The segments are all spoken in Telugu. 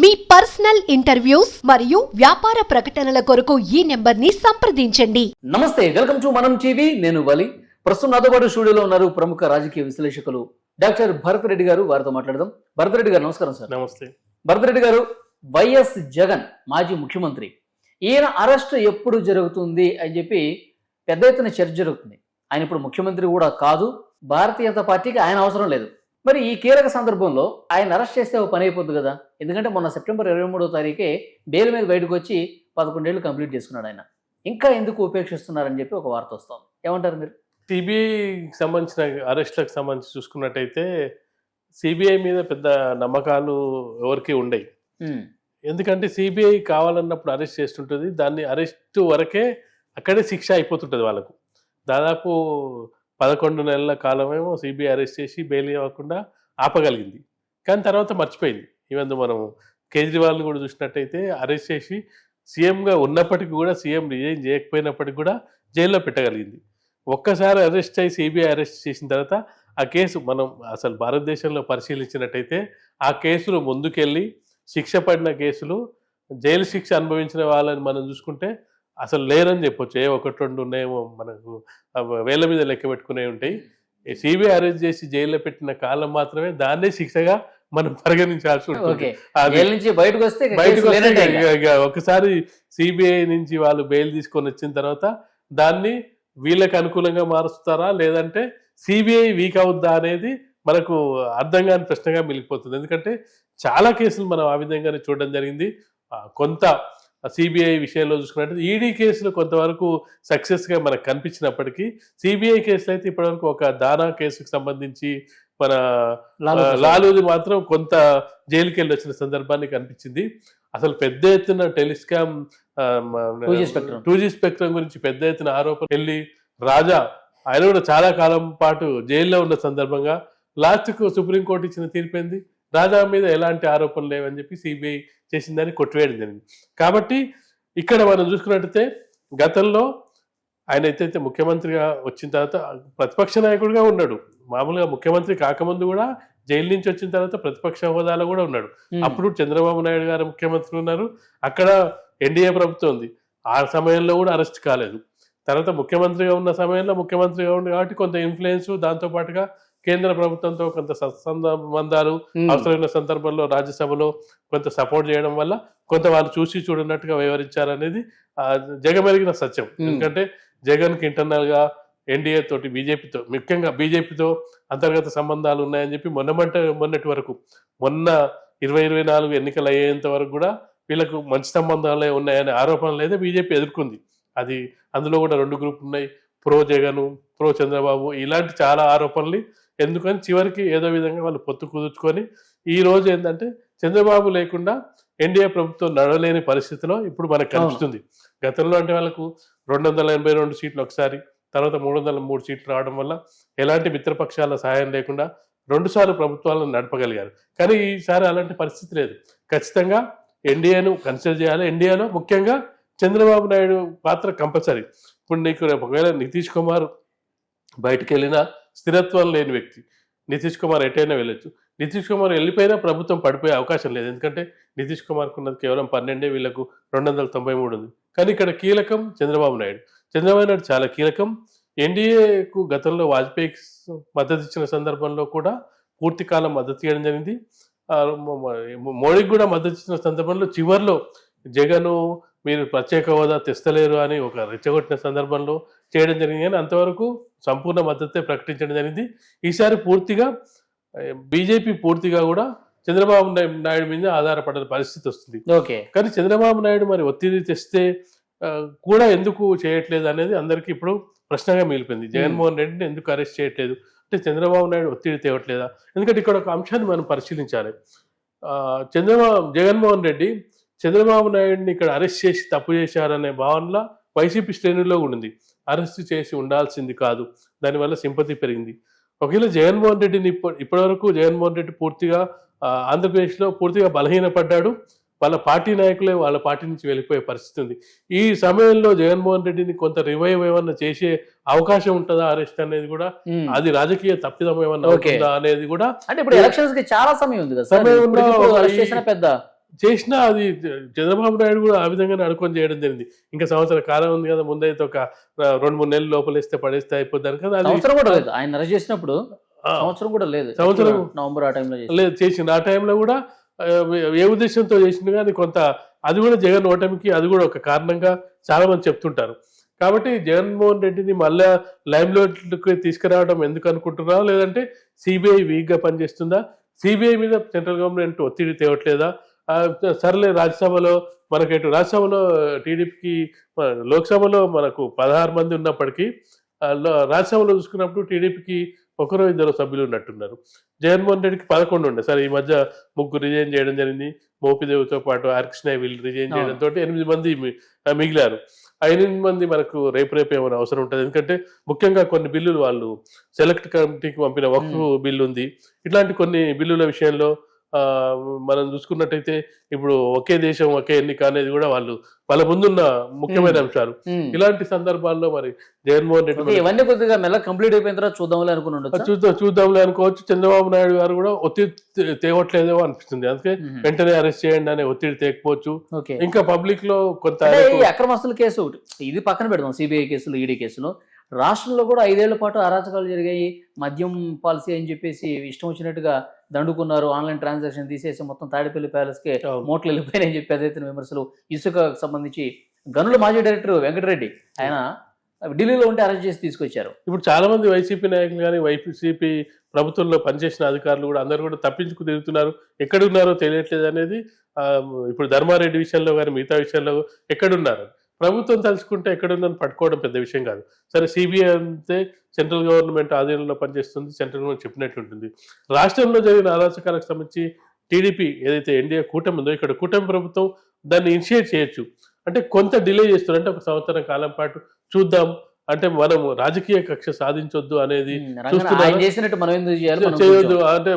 మీ పర్సనల్ ఇంటర్వ్యూస్ మరియు వ్యాపార ప్రకటనల కొరకు ఈ నెంబర్ని సంప్రదించండి. నమస్తే వెల్కమ్ టు మనం టీవీ. నేను వలి. ప్రస్తుతం నాతో పాటు స్టూడియోలో ఉన్నారు ప్రముఖ రాజకీయ విశ్లేషకులు డాక్టర్ భరత్ రెడ్డి గారు. వారితో మాట్లాడదాం. భరత్ రెడ్డి గారు నమస్కారం సార్. నమస్తే. భరత్ రెడ్డి గారు వైఎస్ జగన్ మాజీ ముఖ్యమంత్రి. ఈయన అరెస్ట్ ఎప్పుడు జరుగుతుంది అని చెప్పి పెద్ద ఎత్తున చర్చ జరుగుతుంది. ఆయన ఇప్పుడు ముఖ్యమంత్రి కూడా కాదు. భారతీయ జనతా పార్టీకి ఆయన అవసరం లేదు. మరి ఈ కీలక సందర్భంలో ఆయన అరెస్ట్ చేస్తే ఒక పని అయిపోద్ది కదా? ఎందుకంటే మొన్న సెప్టెంబర్ ఇరవై మూడో తారీఖే బెయిల్ మీద బయటకు వచ్చి పదకొండేళ్ళు కంప్లీట్ చేసుకున్నాడు ఆయన. ఇంకా ఎందుకు ఉపేక్షిస్తున్నారని చెప్పి ఒక వార్త వస్తుంది. ఏమంటారు మీరు? సిబిఐకి సంబంధించిన అరెస్ట్లకు సంబంధించి చూసుకున్నట్టయితే సిబిఐ మీద పెద్ద నమ్మకాలు ఎవరికి ఉండయి. ఉమ్, ఎందుకంటే సిబిఐ కావాలన్నప్పుడు అరెస్ట్ చేస్తుంటుంది. దాన్ని అరెస్ట్ వరకే అక్కడే శిక్ష అయిపోతుంటుంది వాళ్ళకు. దాదాపు పదకొండు నెలల కాలమేమో సిబిఐ అరెస్ట్ చేసి బెయిల్ ఇవ్వకుండా ఆపగలిగింది. కానీ తర్వాత మర్చిపోయింది. ఈవెన్ మనం కేజ్రీవాల్ కూడా చూసినట్టయితే అరెస్ట్ చేసి సీఎంగా ఉన్నప్పటికీ కూడా సీఎం రిజైన్ చేయకపోయినప్పటికీ కూడా జైల్లో పెట్టగలిగింది. ఒక్కసారి అరెస్ట్ అయ్యి సిబిఐ అరెస్ట్ చేసిన తర్వాత ఆ కేసు మనం అసలు భారతదేశంలో పరిశీలించినట్టయితే ఆ కేసులు ముందుకెళ్ళి శిక్ష పడిన కేసులు జైలు శిక్ష అనుభవించిన వాళ్ళని మనం చూసుకుంటే అసలు లేరని చెప్పొచ్చు. ఏ ఒకటి రెండు ఉన్నాయేమో మనకు వేల మీద లెక్క పెట్టుకునే ఉంటాయి. సిబిఐ అరెస్ట్ చేసి జైల్లో పెట్టిన కాలం మాత్రమే దాన్నే శిక్షగా మనం పరిగణించాల్సి ఉంటుంది. బయటకు వస్తే బయటకు వస్తే ఒకసారి సిబిఐ నుంచి వాళ్ళు బెయిల్ తీసుకొని వచ్చిన తర్వాత దాన్ని వీళ్ళకి అనుకూలంగా మారుస్తారా? లేదంటే సిబిఐ వీక్ అవుద్దా అనేది మనకు అర్థం కాని ప్రశ్నగా మిగిలిపోతుంది. ఎందుకంటే చాలా కేసులు మనం ఆ విధంగానే చూడడం జరిగింది. కొంత సిబిఐ విషయంలో చూసుకున్నట్టు ఈడీ కేసులు కొంతవరకు సక్సెస్గా మనకు కనిపించినప్పటికీ సిబిఐ కేసులు అయితే ఇప్పటివరకు ఒక దానా కేసుకు సంబంధించి మన. లాలూది మాత్రం కొంత జైలుకి వెళ్ళి వచ్చిన సందర్భాన్ని కనిపించింది అసలు పెద్ద ఎత్తున telescam 2G spectrum. Two G spectrum గురించి పెద్ద ఎత్తున ఆరోపణ వెళ్ళి రాజా ఆయన కూడా చాలా కాలం పాటు జైల్లో ఉన్న సందర్భంగా లాస్ట్కు సుప్రీంకోర్టు ఇచ్చిన తీర్పు ఏంది రాజా మీద ఎలాంటి ఆరోపణలు లేవని చెప్పి సిబిఐ చేసిందని కొట్టివేయడం జరిగింది. కాబట్టి ఇక్కడ మనం చూసుకున్నట్టయితే గతంలో ఆయన అయితే ముఖ్యమంత్రిగా వచ్చిన తర్వాత ప్రతిపక్ష నాయకుడిగా ఉన్నాడు. మామూలుగా ముఖ్యమంత్రి కాకముందు కూడా జైలు నుంచి వచ్చిన తర్వాత ప్రతిపక్ష హోదాలో కూడా ఉన్నాడు. అప్పుడు చంద్రబాబు నాయుడు గారు ముఖ్యమంత్రి ఉన్నారు. అక్కడ ఎన్డీఏ ప్రభుత్వం ఉంది. ఆ సమయంలో కూడా అరెస్ట్ కాలేదు. తర్వాత ముఖ్యమంత్రిగా ఉన్న సమయంలో ముఖ్యమంత్రిగా ఉంది కాబట్టి కొంత ఇన్ఫ్లుయెన్స్ దాంతో పాటుగా కేంద్ర ప్రభుత్వంతో కొంత సత్సంబంధాలు అవసరమైన సందర్భంలో రాజ్యసభలో కొంత సపోర్ట్ చేయడం వల్ల కొంత వాళ్ళు చూసి చూడనట్టుగా వ్యవహరించారనేది ఆ, జగమెరిగిన సత్యం. ఎందుకంటే జగన్కి ఇంటర్నల్గా ఎన్డీఏ తోటి బీజేపీతో ముఖ్యంగా బీజేపీతో అంతర్గత సంబంధాలు ఉన్నాయని చెప్పి మొన్నమంటే మొన్నటి వరకు మొన్న ఇరవై ఇరవై నాలుగు ఎన్నికలు అయ్యేంత వరకు కూడా వీళ్ళకు మంచి సంబంధాలే ఉన్నాయనే ఆరోపణలు అయితే బీజేపీ ఎదుర్కొంది. అది అందులో కూడా రెండు గ్రూపులు ఉన్నాయి. ప్రో జగన్ ప్రో చంద్రబాబు ఇలాంటి చాలా ఆరోపణలు ఎందుకని చివరికి ఏదో విధంగా వాళ్ళు పొత్తు కుదుర్చుకొని ఈ రోజు ఏంటంటే చంద్రబాబు లేకుండా ఎన్డీఏ ప్రభుత్వం నడవలేని పరిస్థితిలో ఇప్పుడు మనకు కనిపిస్తుంది. గతంలో అంటే వాళ్ళకు రెండు వందల ఎనభై రెండు సీట్లు ఒకసారి తర్వాత మూడు వందల మూడు సీట్లు రావడం వల్ల ఎలాంటి మిత్రపక్షాల సహాయం లేకుండా రెండుసార్లు ప్రభుత్వాలను నడపగలిగారు. కానీ ఈసారి అలాంటి పరిస్థితి లేదు. ఖచ్చితంగా ఎన్డీఏను కన్సిడర్ చేయాలి. ఎన్డీఏలో ముఖ్యంగా చంద్రబాబు నాయుడు పాత్ర కంపల్సరీ. ఇప్పుడు నీకు ఒకవేళ నితీష్ కుమార్ బయటకు వెళ్ళినా స్థిరత్వం లేని వ్యక్తి. నితీష్ కుమార్ ఎటైనా వెళ్ళొచ్చు. నితీష్ కుమార్ వెళ్ళిపోయినా ప్రభుత్వం పడిపోయే అవకాశం లేదు. ఎందుకంటే నితీష్ కుమార్కు ఉన్నది కేవలం పన్నెండే వీళ్ళకు రెండు వందల తొంభై మూడు ఉంది. కానీ ఇక్కడ కీలకం చంద్రబాబు నాయుడు. చంద్రబాబు నాయుడు చాలా కీలకం. ఎన్డీఏకు గతంలో వాజ్పేయికి మద్దతు ఇచ్చిన సందర్భంలో కూడా పూర్తి కాలం మద్దతు ఇవ్వడం జరిగింది. మోడీకి కూడా మద్దతు ఇచ్చిన సందర్భంలో చివర్లో జగను మీరు ప్రత్యేక హోదా తెస్తలేరు అని ఒక రెచ్చగొట్టిన సందర్భంలో చేయడం జరిగింది. కానీ అంతవరకు సంపూర్ణ మద్దతే ప్రకటించడం జరిగింది. ఈసారి పూర్తిగా బీజేపీ పూర్తిగా కూడా చంద్రబాబు నాయ- నాయుడు మీద ఆధారపడే పరిస్థితి వస్తుంది. ఓకే. కానీ చంద్రబాబు నాయుడు మరి ఒత్తిడి తెస్తే కూడా ఎందుకు చేయట్లేదు అనేది అందరికీ ఇప్పుడు ప్రశ్నగా మిగిలిపోయింది. జగన్మోహన్ రెడ్డిని ఎందుకు అరెస్ట్ చేయట్లేదు? అంటే చంద్రబాబు నాయుడు ఒత్తిడి తేవట్లేదా? ఎందుకంటే ఇక్కడ ఒక అంశాన్ని మనం పరిశీలించాలి. చంద్రబాబు జగన్మోహన్ రెడ్డి చంద్రబాబు నాయుడిని ఇక్కడ అరెస్ట్ చేసి తప్పు చేశారనే భావనలో వైసీపీ శ్రేణుల్లో కూడా ఉంది అరెస్ట్ చేసి ఉండాల్సింది కాదు. దానివల్ల సింపతి పెరిగింది. ఒకవేళ జగన్మోహన్ రెడ్డిని ఇప్పటి ఇప్పటివరకు జగన్మోహన్ రెడ్డి పూర్తిగా ఆంధ్రప్రదేశ్లో పూర్తిగా బలహీనపడ్డాడు. వాళ్ళ పార్టీ నాయకులే వాళ్ళ పార్టీ నుంచి వెళ్ళిపోయే పరిస్థితి ఉంది. ఈ సమయంలో జగన్మోహన్ రెడ్డిని కొంత రివైవ్ ఏమన్నా చేసే అవకాశం ఉంటుందా అరెస్ట్ అనేది కూడా. అది రాజకీయ తప్పిదం ఏమన్నా అనేది కూడా అంటే ఇప్పుడు ఎలక్షన్స్కి చాలా సమయం ఉంది సమయం పెద్ద చేసినా అది చంద్రబాబు నాయుడు కూడా ఆ విధంగానే అనుకొని చేయడం జరిగింది. ఇంకా సంవత్సర కాలం ఉంది కదా ముందైతే ఒక రెండు మూడు నెలలు లోపలేస్తే పడేస్తే అయిపోద్ది కదా అది సంవత్సరం కూడా లేదు. ఆయన చేసినప్పుడు సంవత్సరం కూడా లేదు. సంవత్సరం- నవంబర్ ఆ టైంలో లేదు చేసింది ఆ టైంలో కూడా ఏ ఉద్దేశంతో చేసింది కానీ కొంత అది కూడా జగన్ ఓటమికి అది కూడా ఒక కారణంగా చాలా మంది చెప్తుంటారు. కాబట్టి జగన్మోహన్ రెడ్డిని మళ్ళా లైమ్లోకి తీసుకురావడం ఎందుకు అనుకుంటున్నారా లేదంటే సిబిఐ వీక్గా పనిచేస్తుందా? సిబిఐ మీద సెంట్రల్ గవర్నమెంట్ ఒత్తిడి తేవట్లేదా? సర్లే రాజ్యసభలో మనకి ఇటు రాజ్యసభలో టీడీపీకి లోక్సభలో మనకు పదహారు మంది ఉన్నప్పటికీ రాజ్యసభలో చూసుకున్నప్పుడు టీడీపీకి ఒకరో ఇద్దరు సభ్యులు ఉన్నట్టున్నారు. జగన్మోహన్ రెడ్డికి పదకొండు ఉండే. సరే ఈ మధ్య ముగ్గురు రిజైన్ చేయడం జరిగింది. మోపిదేవితో పాటు ఆర్ కృష్ణ వీళ్ళు రిజైన్. చేయడంతో ఎనిమిది మంది మిగిలారు. ఆ ఎనిమిది మంది మనకు రేపు రేపు ఏమైనా అవసరం ఉంటుంది. ఎందుకంటే ముఖ్యంగా కొన్ని బిల్లులు వాళ్ళు సెలెక్ట్ కమిటీకి పంపిన వక్ఫ్ బిల్లు ఉంది ఇట్లాంటి కొన్ని బిల్లుల విషయంలో మనం చూసుకున్నట్టయితే ఇప్పుడు ఒకే దేశం ఒకే ఎన్నిక అనేది కూడా వాళ్ళు వాళ్ళ ముందున్న ముఖ్యమైన అంశాలు. ఇలాంటి సందర్భాల్లో మరి జగన్మోహన్ రెడ్డి ఇవన్నీ కొద్దిగా మెల్ల కంప్లీట్ అయిపోయిన తర్వాత చూద్దాంలే అనుకుని ఉండొచ్చు? చూద్దాం చూద్దాంలే అనుకోవచ్చు. చంద్రబాబు నాయుడు గారు కూడా ఒత్తిడి తే- తేవట్లేదేమో అనిపిస్తుంది. అందుకే వెంటనే అరెస్ట్ చేయండి అనే ఒత్తిడి తేకపోవచ్చు. ఇంకా పబ్లిక్లో కొంత అక్రమస్తుల కేసు ఒకటి. ఇది పక్కన పెడదాం సిబిఐ కేసులు ఈడీ కేసులు. రాష్ట్రంలో కూడా ఐదేళ్ళ పాటు అరాచకాలు జరిగాయి. మద్యం పాలసీ అని చెప్పేసి ఇష్టం వచ్చినట్టుగా దండుకున్నారు ఆన్లైన్ ట్రాన్సాక్షన్ తీసేసి మొత్తం తాడిపల్లి ప్యాలెస్కే. మోట్లు వెళ్ళిపోయినాయని చెప్పి అదైతే విమర్శలు. ఇసుక సంబంధించి గనుల మాజీ డైరెక్టర్ వెంకటరెడ్డి ఆయన ఢిల్లీలో ఉంటే అరెస్ట్ చేసి తీసుకొచ్చారు. ఇప్పుడు చాలా మంది వైసీపీ నాయకులు కానీ వైసీపీ ప్రభుత్వంలో పనిచేసిన అధికారులు కూడా అందరూ కూడా తప్పించుకు తిరుగుతున్నారు. ఎక్కడ ఉన్నారో తెలియట్లేదు అనేది ఇప్పుడు ధర్మారెడ్డి విషయంలో కానీ మిగతా విషయంలో ఎక్కడున్నారు? ప్రభుత్వం తలుచుకుంటే ఎక్కడుందని పట్టుకోవడం పెద్ద విషయం కాదు. సరే సిబిఐ అంతే సెంట్రల్ గవర్నమెంట్ ఆధీనంలో పనిచేస్తుంది సెంట్రల్ గవర్నమెంట్ చెప్పినట్టు ఉంటుంది రాష్ట్రంలో జరిగిన అరాచకాలకు సంబంధించి టీడీపీ ఏదైతే ఎన్డీఏ కూటమి ఉందో ఇక్కడ కూటమి ప్రభుత్వం దాన్ని ఇనిషియేట్ చేయొచ్చు. అంటే కొంత డిలే చేస్తున్నారు. అంటే ఒక సంవత్సరం కాలం పాటు చూద్దాం. అంటే మనం రాజకీయ కక్ష సాధించొద్దు అనేది చేయొద్దు. అంటే.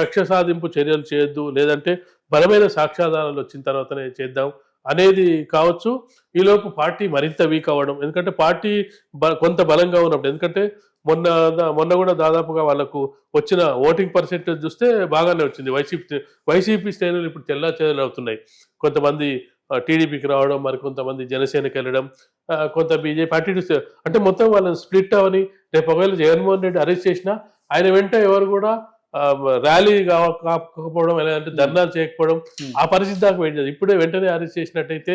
కక్ష సాధింపు చర్యలు చేయొద్దు. లేదంటే బలమైన సాక్ష్యాధారాలు వచ్చిన తర్వాతనే చేద్దాం. అనేది కావచ్చు. ఈలోపు పార్టీ మరింత వీక్ అవ్వడం. ఎందుకంటే పార్టీ బ- కొంత బలంగా ఉన్నప్పుడు. ఎందుకంటే మొన్న దా- మొన్న కూడా దాదాపుగా వాళ్ళకు వచ్చిన ఓటింగ్ పర్సెంటేజ్ చూస్తే బాగానే వచ్చింది. వైసీపీ వైసీపీ శ్రేణులు ఇప్పుడు తెల్లా అవుతున్నాయి. కొంతమంది టీడీపీకి రావడం మరి కొంతమంది జనసేనకి వెళ్ళడం కొంత బీజేపీ అటు అంటే మొత్తం వాళ్ళని స్ప్లిట్ అవని రేపు ఒకవేళ జగన్మోహన్ రెడ్డి అరెస్ట్ చేసినా ఆయన వెంట ఎవరు కూడా ర్యాలీ కాకపోవడం లేదంటే ధర్నాలు చేయకపోవడం. ఆ పరిస్థితి దాకా వెయిట్ చేయాలి ఇప్పుడే వెంటనే అరెస్ట్ చేసినట్టయితే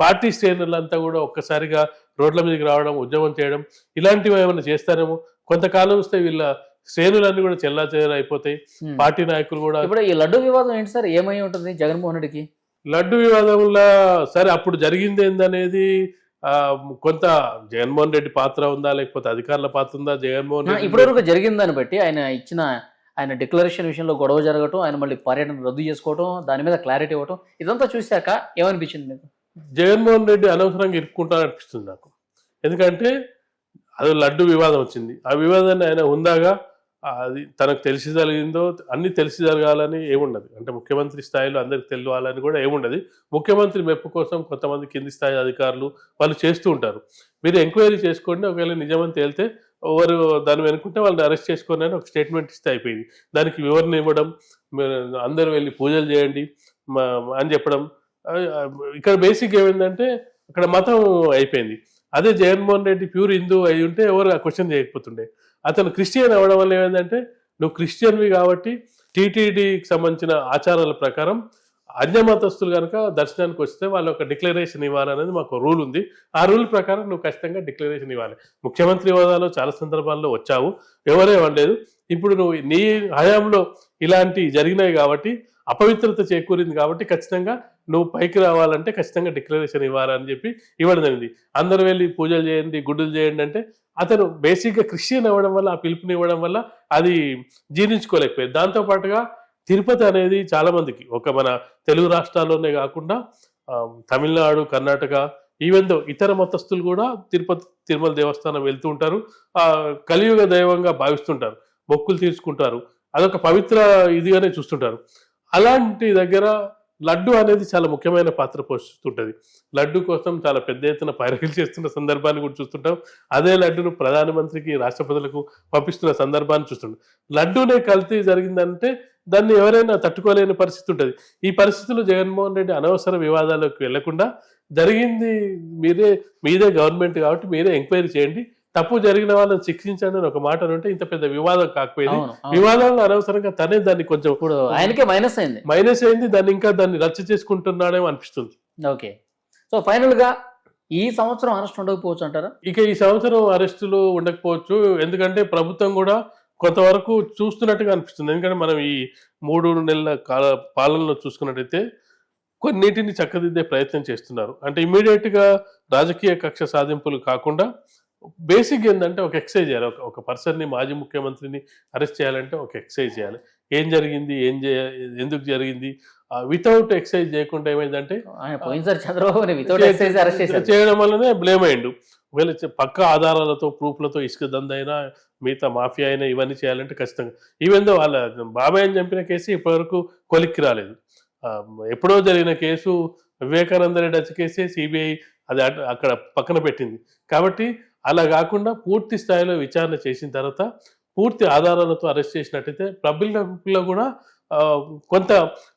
పార్టీ శ్రేణులంతా కూడా ఒక్కసారిగా రోడ్ల మీదకి రావడం ఉద్యమం చేయడం ఇలాంటివి ఏమైనా చేస్తారేమో? కొంతకాలం వస్తే వీళ్ళ శ్రేణులన్నీ కూడా చెల్లా అయిపోతాయి. పార్టీ నాయకులు కూడా ఇప్పుడు ఈ లడ్డు వివాదం ఏంటి సార్? ఏమై ఉంటుంది జగన్మోహన్ రెడ్డికి? లడ్డు వివాదంలో సరే అప్పుడు జరిగింది ఏందనేది ఆ, కొంత జగన్మోహన్ రెడ్డి పాత్ర ఉందా లేకపోతే అధికారుల పాత్ర ఉందా? జగన్మోహన్ రెడ్డి ఇప్పటి వరకు జరిగిన దాన్ని బట్టి ఆయన ఇచ్చిన ఆయన డిక్లరేషన్ విషయంలో గొడవ జరగటం ఆయన మళ్ళీ పర్యటన రద్దు చేసుకోవటం దాని మీద క్లారిటీ ఇవ్వటం ఇదంతా చూశాక ఏమనిపించింది మీకు? జగన్మోహన్ రెడ్డి అనవసరంగా ఇరుక్కుంటా అనిపిస్తుంది నాకు. ఎందుకంటే అది లడ్డు వివాదం వచ్చింది. ఆ వివాదాన్ని ఆయన ఉందాగా అది తనకు తెలిసి జరిగిందో అన్ని తెలిసి జరగాలని ఏముండదు. అంటే ముఖ్యమంత్రి స్థాయిలో అందరికి తెలియాలని కూడా ఏముండదు. ముఖ్యమంత్రి మెప్పు కోసం కొంతమంది కింది స్థాయి అధికారులు వాళ్ళు చేస్తూ ఉంటారు. మీరు ఎంక్వైరీ చేసుకోండి ఒకవేళ నిజమని తేలితే ఎవరు దాన్ని వెనుకుంటే వాళ్ళని అరెస్ట్ చేసుకోండి అని ఒక స్టేట్మెంట్ ఇస్తే అయిపోయింది. దానికి వివరణ ఇవ్వడం అందరూ వెళ్ళి పూజలు చేయండి మా- అని చెప్పడం. ఇక్కడ బేసిక్ ఏమైందంటే అక్కడ మతం అయిపోయింది. అదే జగన్మోహన్ రెడ్డి ప్యూర్ హిందూ అయి ఉంటే ఎవరు ఆ క్వశ్చన్ చేయకపోతుండే. అతను క్రిస్టియన్ అవ్వడం వల్ల ఏమైందంటే నువ్వు క్రిస్టియన్వి కాబట్టి టీటీడీకి సంబంధించిన ఆచారాల ప్రకారం అన్యమతస్తులు కనుక దర్శనానికి వస్తే వాళ్ళు ఒక డిక్లరేషన్ ఇవ్వాలనేది మాకు రూల్ ఉంది. ఆ రూల్ ప్రకారం నువ్వు ఖచ్చితంగా డిక్లరేషన్ ఇవ్వాలి. ముఖ్యమంత్రి హోదాలో చాలా సందర్భాల్లో వచ్చావు. ఎవరే అనలేదు ఇప్పుడు నువ్వు నీ హయాంలో ఇలాంటి జరిగినాయి కాబట్టి అపవిత్రత చేకూరింది కాబట్టి ఖచ్చితంగా నువ్వు పైకి రావాలంటే ఖచ్చితంగా డిక్లరేషన్ ఇవ్వాలని చెప్పి ఇవ్వడం జరిగింది. అందరు వెళ్ళి పూజలు చేయండి గుడ్డులు చేయండి అంటే అతను బేసిక్గా క్రిస్టియన్ అవ్వడం వల్ల ఆ పిలుపుని ఇవ్వడం వల్ల అది జీర్ణించుకోలేకపోయింది దాంతో పాటుగా తిరుపతి అనేది చాలామందికి ఒక మన తెలుగు రాష్ట్రాల్లోనే కాకుండా తమిళనాడు కర్ణాటక ఈవెన్ దో ఇతర మతస్థులు కూడా తిరుపతి తిరుమల దేవస్థానం వెళ్తూ ఉంటారు ఆ కలియుగ దైవంగా భావిస్తుంటారు మొక్కులు తీర్చుకుంటారు అదొక పవిత్ర ఇదిగానే చూస్తుంటారు. అలాంటి దగ్గర లడ్డు అనేది చాలా ముఖ్యమైన పాత్ర పోషిస్తుంటది. లడ్డు కోసం చాలా పెద్ద ఎత్తున పైరవీలు చేస్తున్న సందర్భాన్ని కూడా చూస్తుంటాం. అదే లడ్డును ప్రధానమంత్రికి రాష్ట్రపతులకు పంపిస్తున్న సందర్భాన్ని చూస్తుంటాం. లడ్డూనే కల్తీ జరిగిందంటే దాన్ని ఎవరైనా తట్టుకోలేని పరిస్థితి ఉంటుంది. ఈ పరిస్థితుల్లో జగన్మోహన్ రెడ్డి అనవసర వివాదాలకు వెళ్ళకుండా జరిగింది మీరే మీదే గవర్నమెంట్ కాబట్టి మీరే ఎంక్వైరీ చేయండి. తప్పు జరిగిన వాళ్ళని శిక్షించండి అని ఒక మాట ఉంటే ఇంత పెద్ద వివాదం కాకపోయింది. వివాదంలో అనవసరంగా తనే దాన్ని కొంచెం ఇప్పుడు ఆయనకే మైనస్ అయింది. మైనస్ అయింది దాన్ని ఇంకా దాన్ని రచ్చ చేసుకుంటున్నాడేమో అనిపిస్తుంది. ఓకే. సో ఫైనల్గా ఈ సంవత్సరం అరెస్ట్ ఉండకపోవచ్చు అంటారా? ఇక ఈ సంవత్సరం అరెస్టులు ఉండకపోవచ్చు. ఎందుకంటే ప్రభుత్వం కూడా కొంతవరకు చూస్తున్నట్టుగా అనిపిస్తుంది. ఎందుకంటే మనం ఈ మూడు నెలల కాల పాలనలో చూసుకున్నట్టయితే కొన్నిటిని చక్కదిద్దే ప్రయత్నం చేస్తున్నారు. అంటే ఇమీడియట్గా రాజకీయ కక్ష సాధింపులు కాకుండా బేసిక్ ఏంటంటే ఒక ఎక్సైజ్ చేయాలి. ఒక ఒక పర్సన్ని మాజీ ముఖ్యమంత్రిని అరెస్ట్ చేయాలంటే ఒక ఎక్సైజ్ చేయాలి. ఏం జరిగింది? ఏం చేయ ఎందుకు జరిగింది? వితౌట్ ఎక్సైజ్ చేయకుండా ఏమైందంటే చేయడం వల్లనే బ్లేమ్ అయ్యిండు ఒకవేళ పక్క ఆధారాలతో ప్రూఫ్లతో ఇసుక దంద అయినా మిగతా మాఫియా అయినా ఇవన్నీ చేయాలంటే ఖచ్చితంగా. ఈవెన్ దో వాళ్ళ బాబాయ్ అని చంపిన కేసు ఇప్పటివరకు కొలిక్కి రాలేదు. ఎప్పుడో జరిగిన కేసు వివేకానంద రెడ్డి వచ్చి కేసే సిబిఐ అది అక్కడ పక్కన పెట్టింది. కాబట్టి అలా కాకుండా పూర్తి స్థాయిలో విచారణ చేసిన తర్వాత పూర్తి ఆధారాలతో అరెస్ట్ చేసినట్టయితే పబ్లిక్లో కూడా కొంత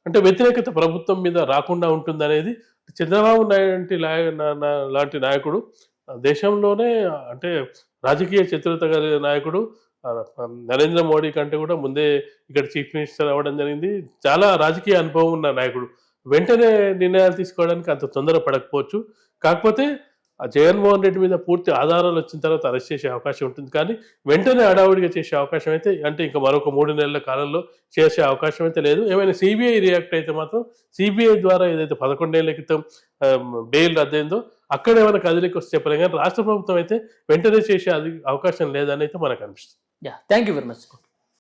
అంటే వ్యతిరేకత ప్రభుత్వం మీద రాకుండా ఉంటుందనేది చంద్రబాబు నాయుడు లాంటి లాంటి నాయకుడు దేశంలోనే అంటే రాజకీయ చతురత కలిగిన నాయకుడు నరేంద్ర మోడీ కంటే కూడా ముందే ఇక్కడ చీఫ్ మినిస్టర్ అవ్వడం జరిగింది. చాలా రాజకీయ అనుభవం ఉన్న నాయకుడు. వెంటనే నిర్ణయాలు తీసుకోవడానికి అంత తొందర పడకపోవచ్చు కాకపోతే ఆ జగన్మోహన్ రెడ్డి మీద పూర్తి ఆధారాలు వచ్చిన తర్వాత అరెస్ట్ చేసే అవకాశం ఉంటుంది. కానీ వెంటనే హడావుడిగా చేసే అవకాశం అయితే అంటే ఇంకా మరొక మూడు నెలల కాలంలో చేసే అవకాశం అయితే లేదు. ఏమైనా సిబిఐ రియాక్ట్ అయితే మాత్రం సిబిఐ ద్వారా ఏదైతే పదకొండేళ్ళ క్రితం బెయిల్ రద్దయిందో అక్కడ ఏమైనా కదిలికి వస్తే చెప్పలేం. కానీ రాష్ట్ర ప్రభుత్వం అయితే వెంటనే చేసే అది అవకాశం లేదని అయితే మనకు అనిపిస్తుంది. Yeah thank you very much